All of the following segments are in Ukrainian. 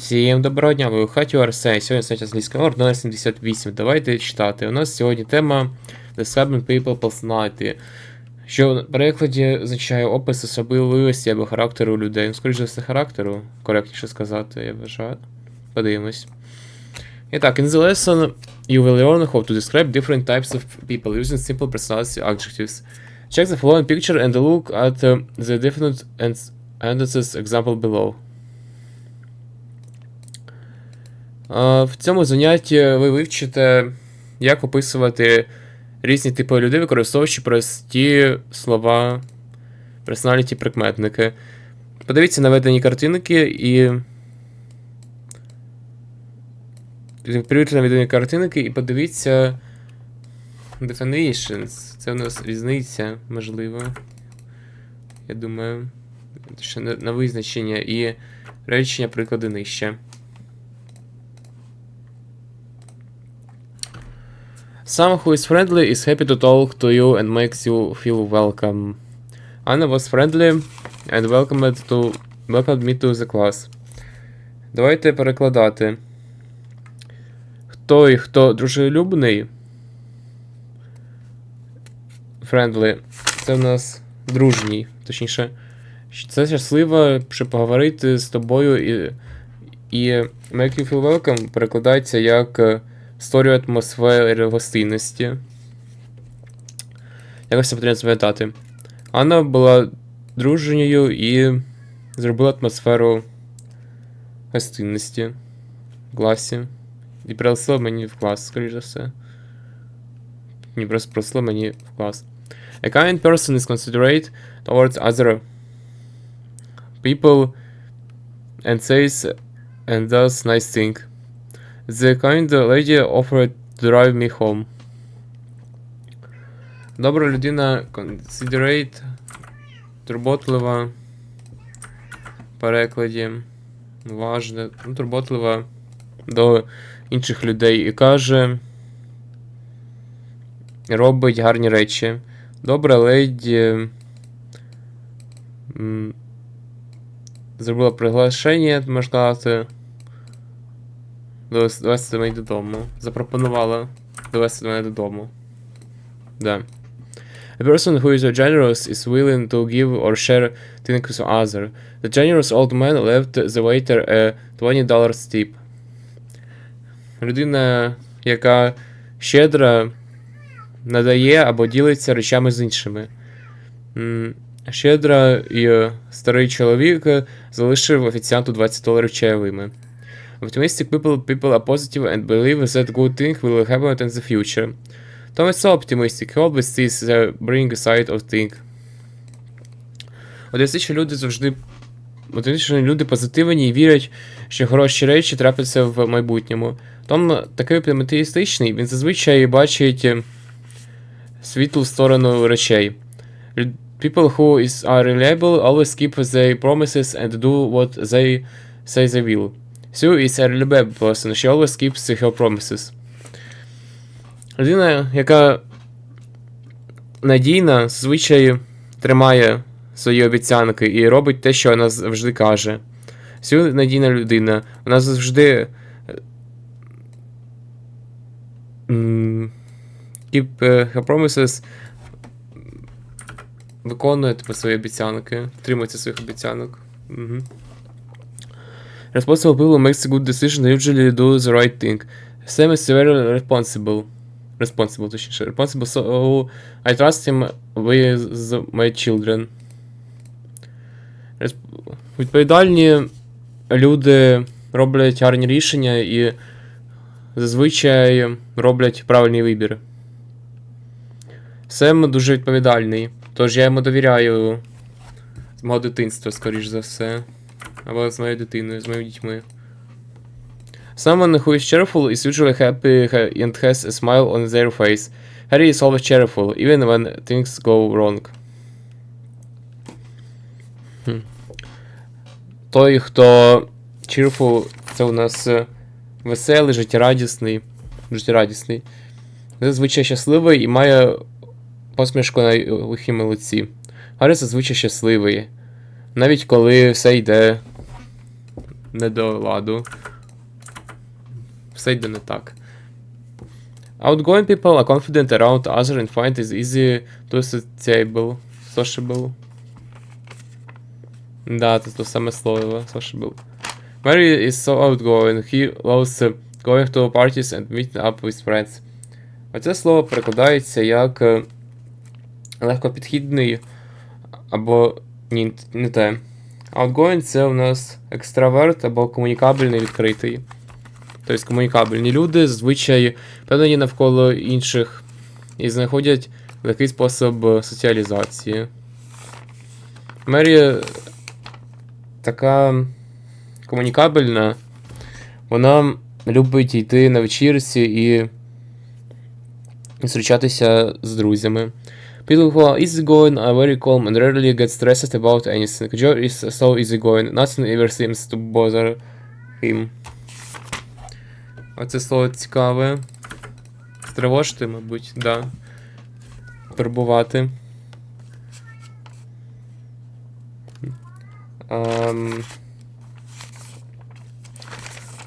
Всім доброго дня, ви у хаті Арсей. Сьогодні англійської мова номер 78. Давайте читати. У нас сьогодні тема Describing People Personality, що в перекладі означає опис особливості або характеру людей. Ну, скоріше все, характеру, коректніше сказати, я вважаю. Подивимось. І так, in the lesson you will learn how to describe different types of people using simple personality adjectives. Check the following picture and look at the definite and sentences example below. А, В цьому занятті ви вивчите, як описувати різні типи людей, використовуючи прості слова, персоналіті прикметники. Подивіться наведені картинки і. Перевірте наведені картинки і подивіться. Definitions. Це у нас різниця, можливо. Я думаю. На визначення і речення приклади нижче. Someone who is friendly is happy to talk to you and makes you feel welcome. Anna was friendly and welcomed to welcomed me to the class. Давайте перекладати. Той, хто дружелюбний. Friendly. Це в нас дружній, точніше. Це щасливо, щоб поговорити з тобою і. І make you feel welcome перекладається як е, створює атмосферу гостинності. Якось це потрібно запам'ятати. Анна була дружньою і зробила атмосферу гостинності в класі. І принесла мені в клас, скоріш за все. Ні, просто принесла мені в клас. A kind person is considerate towards other people and says and does nice thing. The kind lady offered to drive me home. Добра людина considerate, турботлива. Перекладі. Важна, ну, турботлива до інших людей і каже. Робить гарні речі. Добра леді. Зробила приглашення, можна сказати. Довести мене додому. Запропонувала довести мене додому. Да. A person who is generous is willing to give or share things with other. The generous old man left the waiter a $20 tip. Людина, яка щедра надає або ділиться речами з іншими. Щедра і старий чоловік залишив офіціанту 20 доларів чайовими. Optimistic people people are positive and believe that good things will happen in the future. Tom is so optimistic, he always sees the bring side of things. Оптимістичні люди завжди. Оптимістичні люди позитивні і вірять, що хороші речі трапляться в майбутньому. Том такий оптимістичний, він зазвичай бачить е, світлу сторону речей. People who is, are reliable always keep their promises and do what they say they will. Sue is a reliable person, she always keeps her promises. Людина, яка надійна, зазвичай тримає свої обіцянки і робить те, що вона завжди каже. Сю надійна людина, вона завжди. Keep her promises. Виконує типу, свої обіцянки, тримується своїх обіцянок. Угу. Responsible people makes a good decision and usually do the right thing. Sam is very responsible. Responsible, точніше. Responsible, so I trust him with my children. Відповідальні люди роблять гарні рішення і зазвичай роблять правильний вибір. Сем дуже відповідальний, тож я йому довіряю з мого дитинства, скоріш за все. Або з моєю дитиною, з моїми дітьми. Someone who is cheerful is usually happy and has a smile on their face. Harry is always cheerful, even when things go wrong. Той, хто cheerful, це у нас е, веселий, життєрадісний. Життєрадісний. Зазвичай щасливий і має посмішку на лихім лиці. Гаррі зазвичай щасливий. Навіть коли все йде не до ладу. Все йде не так. Outgoing people are confident around other and find it easy to sociable. Sociable. Да, це то саме слово, sociable. Mary is so outgoing, he loves uh, going to parties and meeting up with friends. Оце слово перекладається як е, легкопідхідний або ні, не те. Outgoing це у нас екстраверт або комунікабельний відкритий. Тобто комунікабельні люди зазвичай впевнені навколо інших і знаходять легкий спосіб е, соціалізації. Мері така комунікабельна, вона любить йти на вечірці і зустрічатися з друзями. People who are easygoing are very calm and rarely get stressed about anything. Joe is so easygoing, nothing ever seems to bother him. Оце слово цікаве. Стривожити, мабуть, да. Турбувати. Ем...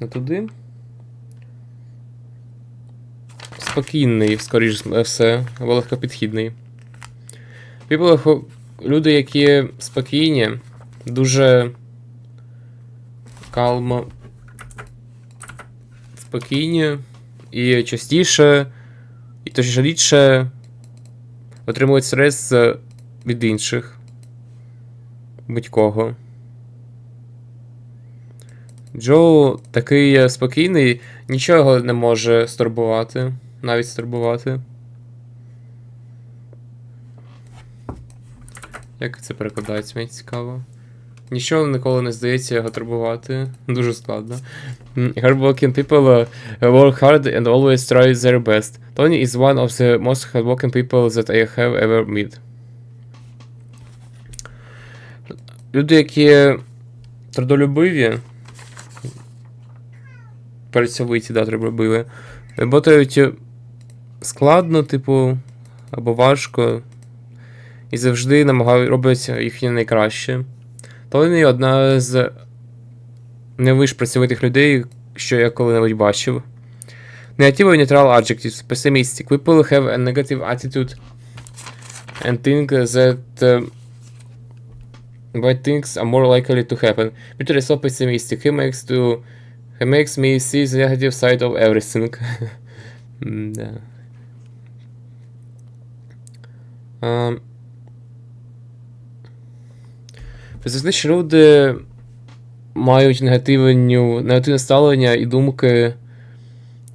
Не туди. Спокійний, скоріш все, легкопідхідний. People. Люди, які спокійні, дуже калмо. Спокійні і частіше, і точніше рідше отримують стрес від інших. Будь-кого. Джоу такий спокійний, нічого не може стурбувати, навіть стурбувати. Як це перекладається, мені цікаво. Нічого ніколи не здається його турбувати. Дуже складно. Hardworking people uh, work hard and always try their best. Tony is one of the most hardworking people that I have ever met. Люди, які трудолюбиві, працьовиті, да, трудолюбиві, работають складно, типу, або важко, і завжди намагають робити їхнє найкраще. Тоні одна з найвищ працьовитих людей, що я коли-небудь бачив. Negative neutral adjectives. Pessimistic. People have a negative attitude and think that uh, bad things are more likely to happen. Peter is so pessimistic. He makes to he makes me see the negative side of everything. Да. Um, Зазвичай люди мають негативні, негативне ставлення і думки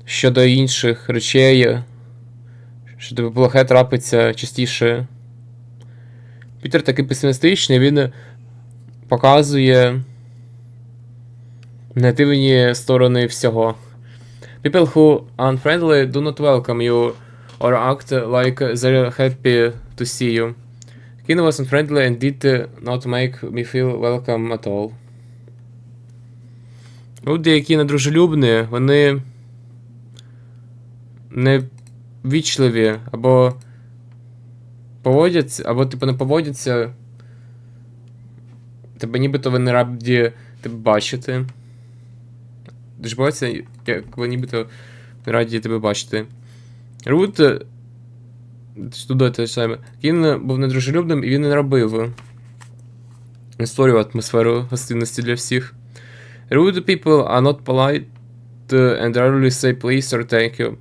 щодо інших речей, що тобі плохе трапиться частіше. Пітер такий песимістичний, він показує негативні сторони всього. People who unfriendly do not welcome you or act like they're happy to see you. Kino was unfriendly and did not make me feel welcome at all. Люди, які недружелюбні, вони не вічливі, або поводяться, або типу не поводяться. Тебе нібито вони раді тебе бачити. Дуже як вони нібито раді тебе бачити. Рут туди те саме. Він був недружелюбним і він не робив. Не створював атмосферу гостинності для всіх. Rude people are not polite and rarely say please or thank you.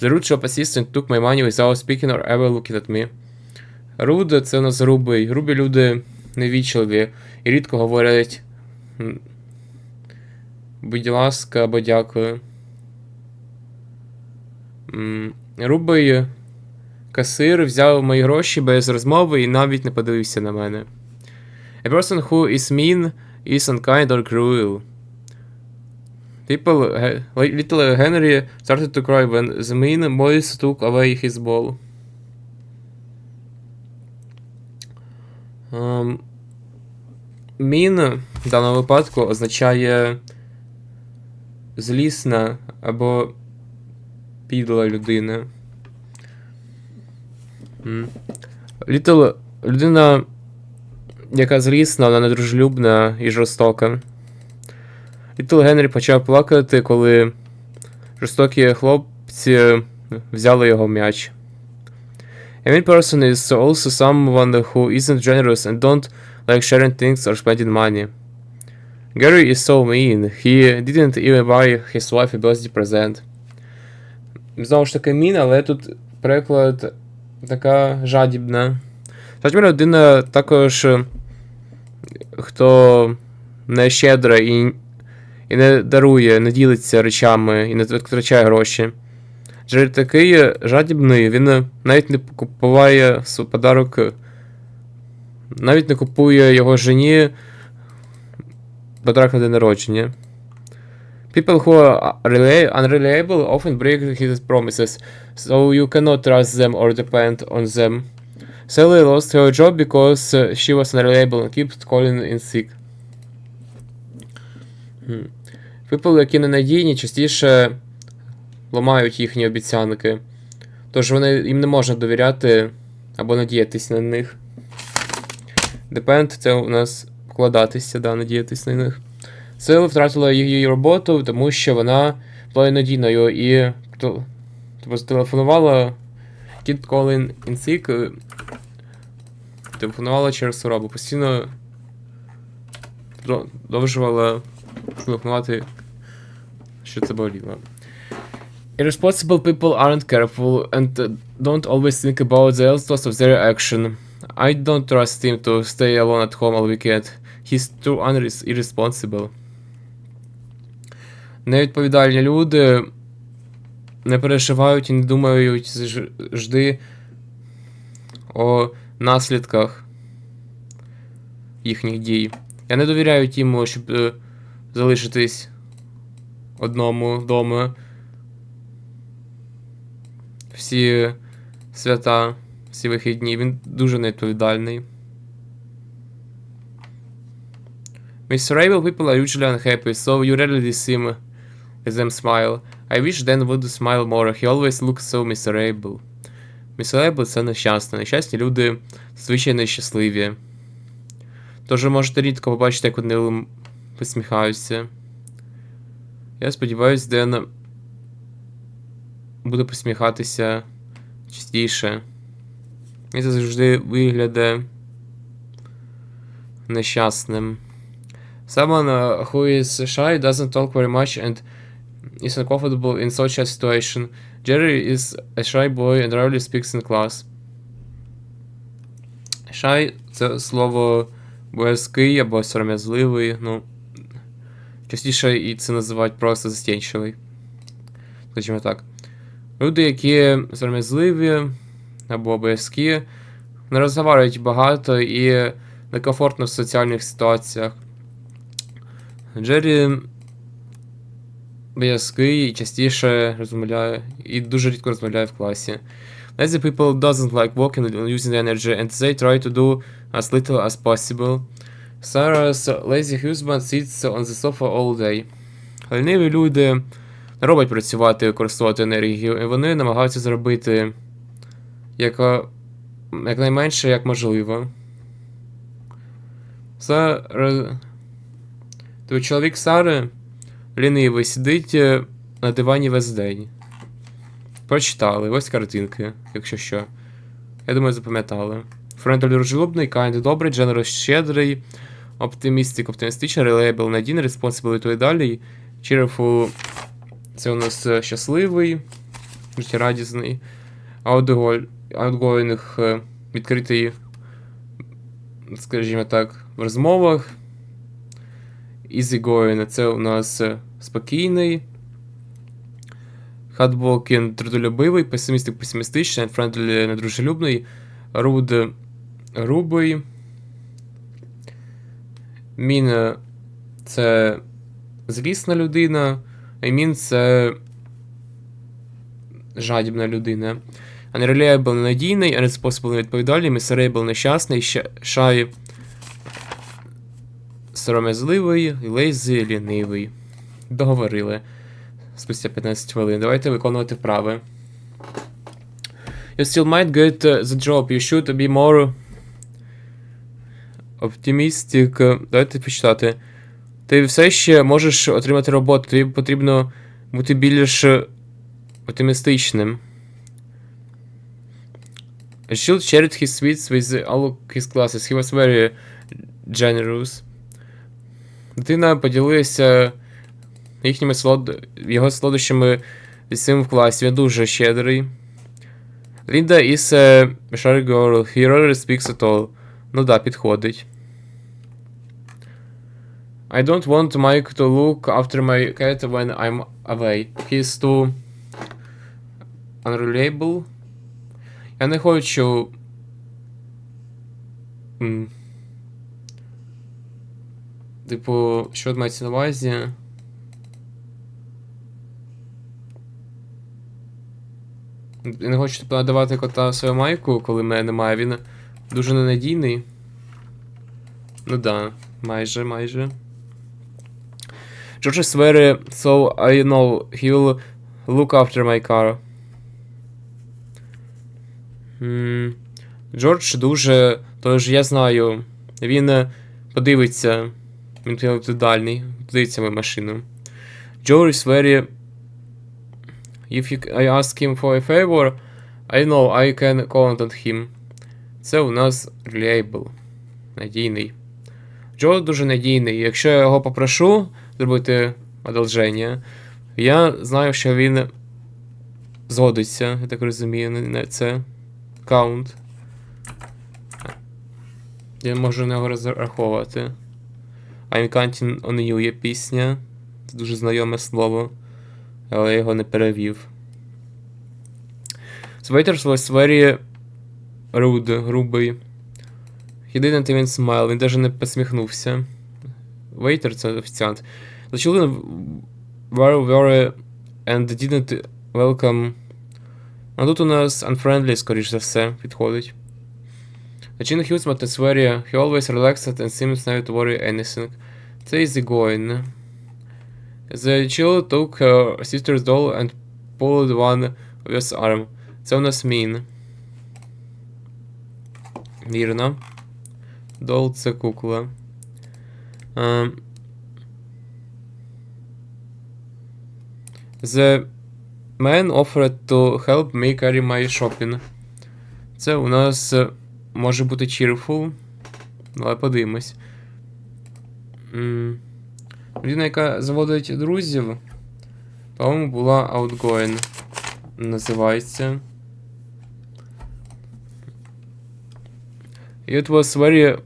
The rude shop assistant took my money without speaking or ever looking at me. Rude – це у нас грубий. Грубі люди невічливі і рідко говорять будь ласка або дякую. Грубий Касир взяв мої гроші без розмови і навіть не подивився на мене. A person who is mean is unkind or cruel. People, little Henry started to cry when the mean boys took away his ball. Um, mean в даному випадку означає злісна або підла людина. Літл людина, яка злісна, вона недружелюбна і жорстока. Літл Генрі почав плакати, коли жорстокі хлопці взяли його м'яч. A mean person is also someone who isn't generous and don't like sharing things or spending money. Gary is so mean. He didn't even buy his wife a birthday present. Знову ж таки, мін, але тут переклад така жадібна. Жадібна людина також, е, хто не щедра і, і не дарує, не ділиться речами і не витрачає гроші. Джері такий жадібний, він навіть не свій подарок, навіть не купує його жені подарок на день народження. People who are unreliable often break his promises, so you cannot trust them or depend on them. Sally lost her job because uh, she was unreliable and kept calling in sick. Hmm. People, які ненадійні, частіше ламають їхні обіцянки. Тож вони їм не можна довіряти або надіятись на них. Depend це у нас вкладатися, да, надіятись на них. Сила втратила її роботу, тому що вона була надійною і то- тобто зателефонувала Kid Colin in Sick, е, телефонувала через хворобу, постійно продовжувала телефонувати, що це боліло. Irresponsible people aren't careful and uh, don't always think about the results of their action. I don't trust him to stay alone at home all weekend. He's too irresponsible. Невідповідальні люди не переживають і не думають завжди о наслідках їхніх дій. Я не довіряю Тіму, щоб е, залишитись одному вдома. Всі свята, всі вихідні. Він дуже невідповідальний. Miserable people are usually unhappy, so you rarely see him with them smile. I wish Dan would smile more, he always looks so miserable. Miserable це нещасне. Нещасні люди зазвичай нещасливі. Тож ви можете рідко побачити, як вони посміхаються. Я сподіваюся, Ден буде посміхатися частіше. І це завжди виглядає нещасним. Someone who is shy doesn't talk very much and is uncomfortable in such a situation. Jerry is a shy boy and rarely speaks in class. Shy – це слово боязкий або сором'язливий, ну. Частіше і це називають просто застенчивий. Скажімо так. Люди, які сором'язливі або боязкі, не розговорюють багато і некомфортно в соціальних ситуаціях. Джері боязкий і частіше розмовляє, і дуже рідко розмовляє в класі. Lazy people doesn't like walking and using energy, and they try to do as little as possible. Sarah's lazy husband sits on the sofa all day. Ліниві люди не роблять працювати використовувати енергію, і вони намагаються зробити яка, якнайменше як можливо. Сара... Тобто чоловік Сари лінивий сидить е, на дивані весь день. Прочитали, ось картинки, якщо що. Я думаю, запам'ятали. Френдлі дружелюбний, kind, добрий, generous, щедрий, оптимістик, оптимістичний, reliable, надійний, responsible, відповідальний, cheerful, це у нас е, щасливий, життєрадісний, outgoing, е, відкритий, скажімо так, в розмовах. Easygoing, це у нас спокійний. Hardworking, трудолюбивий, песимістик песимістичний, friendly, недружелюбний, rude, грубий. Mean е, це злісна людина, mean це жадібна людина. Unreliable ненадійний, unresponsible невідповідальний, miserable нещасний, shy сором'язливий, lazy лінивий. Договорили. Спустя 15 хвилин. Давайте виконувати вправи. You still might get the job. You should be more optimistic. Давайте почитати. Ти все ще можеш отримати роботу, тобі потрібно бути більш оптимістичним. Shield shared his sweets with all his classes. He was very generous. Дитина поділилася їхніми солод... його солодощами всім в класі. Він дуже щедрий. Linda is a shy girl. He rarely speaks at all. Ну да, підходить. I don't want Mike to look after my cat when I'm away. He's too unreliable. Я не хочу. Типу, що мається на увазі? Я не хочу типу, надавати кота свою майку, коли мене немає. Він дуже ненадійний. Ну да, майже, майже. George is very, so I know he will look after my car. Джордж дуже. Тож я знаю. Він е, подивиться. Він відповідальний. Подивиться мою машину. Joe is very. If you, I ask him for a favor, I know I can count on him. Це у нас reliable. Надійний. Джо дуже надійний. Якщо я його попрошу зробити одолження, я знаю, що він згодиться, я так розумію, на це. Count. Я можу на нього розраховувати. I'm counting on you є пісня. Це дуже знайоме слово. Але я його не перевів. Waiters was very rude, грубий. He didn't even smile, він навіть не посміхнувся. Waiter це офіціант. The children were very and didn't welcome. А тут у нас unfriendly, скоріш за все, підходить. Gene Hughes is very, he always relaxed and seems never to worry anything. Це easy going. The child took her sister's doll and pulled one of his arm. Це у нас мін. Вірно. Дол це кукла. Um, the man offered to help me carry my shopping. Це у нас е, може бути cheerful. Давай подивимось. М, Людина, яка заводить друзів, по-моєму, була outgoing. Називається. It was very.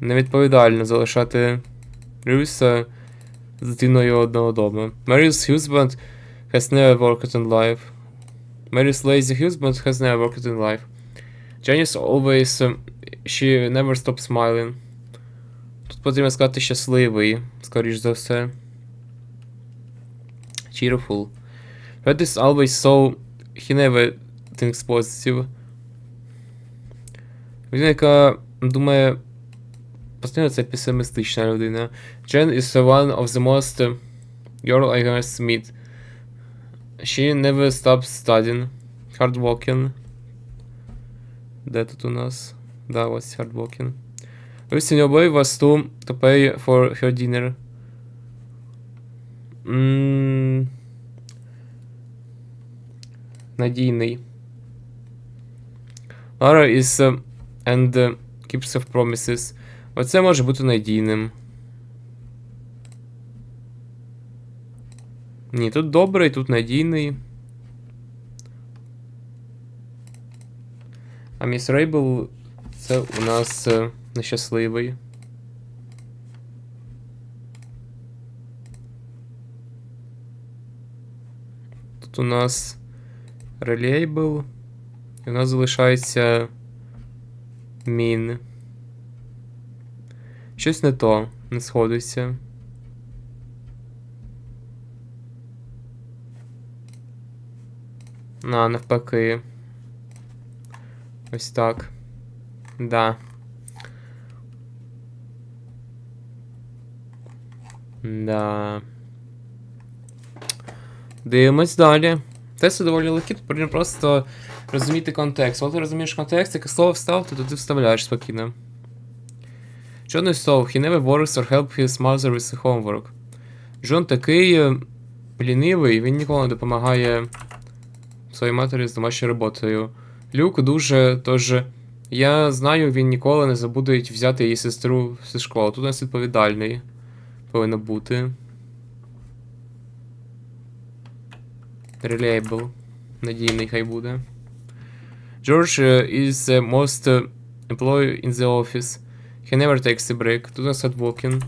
Невідповідально залишати Рюса з дитиною одного дому. Mary's husband has never worked in life. Mary's lazy husband has never worked in life. Janice always. um, she never stops smiling. Тут потрібно сказати щасливий, скоріш за все. Cheerful. Fred is always so. He never thinks positive. Людина, яка думає. Постійно це песимістична людина. Jen is one of the most uh, girl I have meet. She never stops studying. Hardworking. Де тут у нас? Да, ось hardworking. Lucy Nobody was to, to pay for her dinner. М, Надійний. Lara is uh, and uh, keeps of promises. Оце може бути надійним. Ні, тут добрий, тут надійний. А міс Рейбл це у нас е, нещасливий. Тут у нас Reliable. І у нас залишається мін. Щось не то, не сходиться. На, навпаки. Ось так. Да. Да. Дивимось далі. Тест доволі тут потрібно просто розуміти контекст. Коли ти розумієш контекст, яке слово вставити, то ти вставляєш спокійно. John is so, he never works or help his mother with the homework. Джон такий е, лінивий, він ніколи не допомагає своїй матері з домашньою роботою. Люк дуже тож. Я знаю, він ніколи не забуде взяти її сестру зі школи. Тут у нас відповідальний повинно бути. Reliable. Надійний хай буде. George is the most employee in the office. He never takes a break. Тут у нас walking.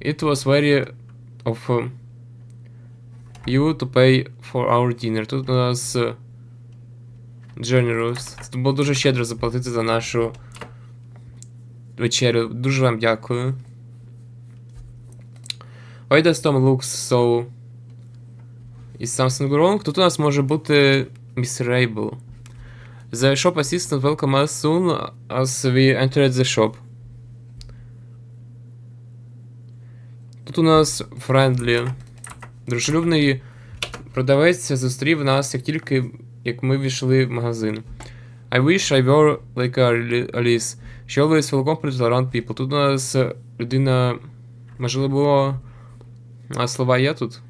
It was very of you to pay for our dinner. Тут у нас generous. Це було дуже щедро заплатити за нашу вечерю. Дуже вам дякую. Why does Tom looks so... Is something wrong? Тут у нас може бути Miss Rabel. The shop assistant welcome us soon as we entered the shop. Тут у нас friendly. Дружелюбний продавець зустрів нас, як тільки як ми війшли в магазин. I wish I were like Alice. She always feel confident around people. Тут у нас людина. Можливо. А слова є тут?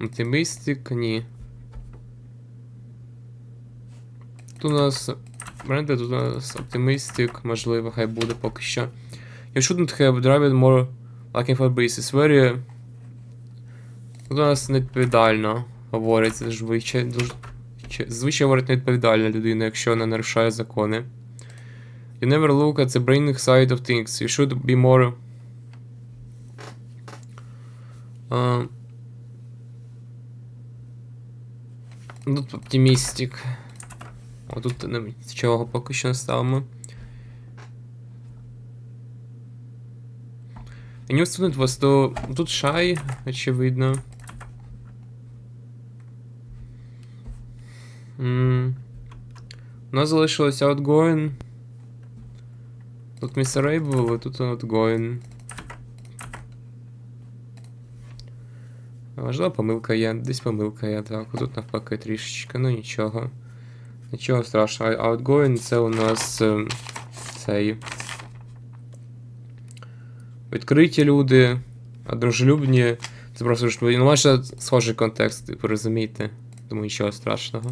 Оптимістик, ні. Тут у нас. Бренди, тут у нас оптимістик, можливо, хай буде поки що. You shouldn't have driven more looking for bases. Very. Тут у нас невідповідально говорить звичай. Дуже... чи- Звичай говорить невідповідальна людина, якщо не нарушає закони. You never look at the brain side of things. You should be more. Ну, Тут оптимістик. О, тут не чого поки що не ставимо. A new student was to... Тут shy, очевидно. М. У нас залишилося outgoing. Тут Mr. Ray а тут outgoing. Можливо, помилка є, десь помилка є, так. Тут навпаки трішечки, ну нічого. Нічого страшного. Outgoing це у нас е, цей. Відкриті люди, а дружелюбні. Це просто ж ну, майже схожий контекст, ви розумієте. Тому нічого страшного.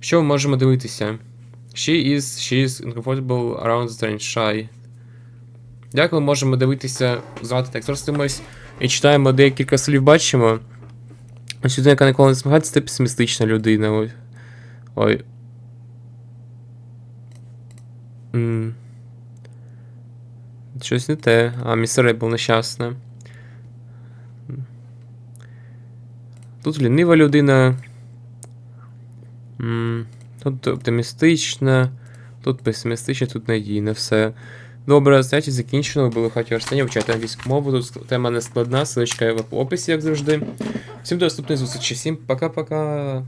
Що ми можемо дивитися? She is, she is uncomfortable around strange shy. Як ми можемо дивитися, звати текст? Розстимось і читаємо декілька слів, бачимо. Ось людина, яка ніколи не змагається, це песимістична людина. Ой. Ой. Щось не те. А, містер був нещасна. Тут лінива людина. Тут оптимістична. Тут песимістична, тут надійна, все. Добре, заняття закінчено. Було хаті Арсенія, вчайте англійську мову. Тут тема не складна, ссылочка в описі, як завжди. Всім до наступної зустрічі. Всім пока-пока.